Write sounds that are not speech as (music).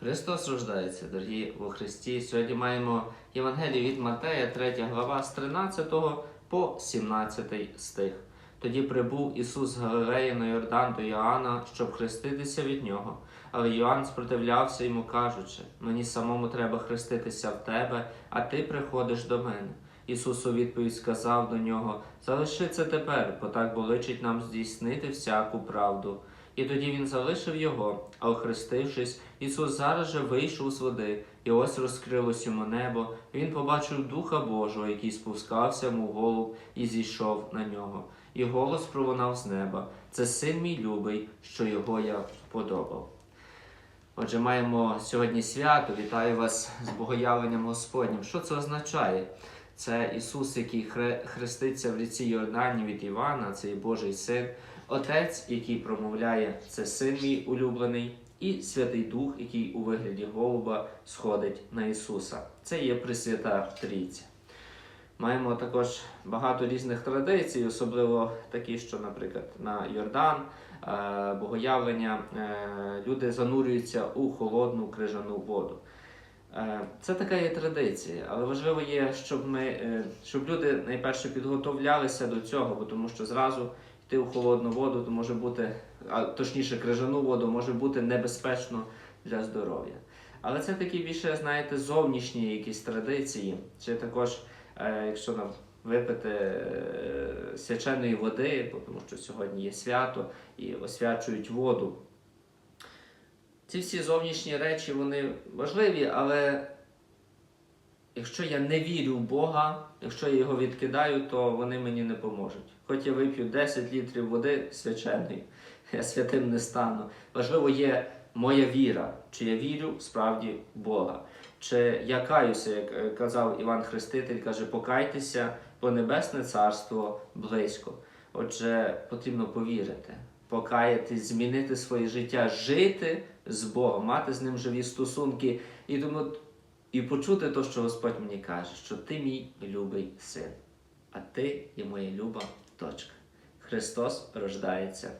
Христос рождається, дорогі во Христі. Сьогодні маємо Євангеліє від Матея, 3 глава з 13 по 17 стих. Тоді прибув Ісус з Галилеї на Йордан до Йоанна, щоб хреститися від нього. Але Йоанн спротивлявся йому, кажучи: Мені самому треба хреститися в тебе, а ти приходиш до мене. Ісус у відповідь сказав до нього: Залиши це тепер, бо так боличить нам здійснити всяку правду. І тоді він залишив його, а охрестившись, Ісус зараз же вийшов з води, і ось розкрилось йому небо. Він побачив Духа Божого, який спускався, мов голуб, і зійшов на нього. І голос пролунав з неба: Це син мій любий, що його я вподобав. Отже, маємо сьогодні свято. Вітаю вас з богоявленням Господнім. Що це означає? Це Ісус, який хре- хреститься в ріці Йордані від Івана, це є Божий син, Отець, який промовляє, це син мій улюблений, і Святий Дух, який у вигляді голуба сходить на Ісуса. Це є Пресвята Трійця. Маємо також багато різних традицій, особливо такі, що, наприклад, на Йордан, е, богоявлення, е, люди занурюються у холодну крижану воду. Е, Це така є традиція, але важливо є, щоб ми, е, щоб люди найперше підготовлялися до цього, бо тому що зразу йти у холодну воду, то може бути, а точніше, крижану воду може бути небезпечно для здоров'я. Але це такі більше, знаєте, зовнішні якісь традиції, чи також, е, якщо нам випити свяченої води, бо тому що сьогодні є свято і освячують воду. Ці всі зовнішні речі вони важливі, але якщо я не вірю в Бога, якщо я його відкидаю, то вони мені не поможуть. Хоч я вип'ю 10 літрів води свяченої, (laughs) я святим не стану. Важливо є моя віра, чи я вірю справді в Бога. Чи я каюся, як е, казав Іван Хреститель, каже, покайтеся, бо Небесне Царство близько. Отже, потрібно повірити, покаятись, змінити своє життя, жити з Богом, мати з ним живі стосунки і думаю, і почути те, що Господь мені каже, що ти мій любий син, а ти є моя люба дочка. Христос рождається.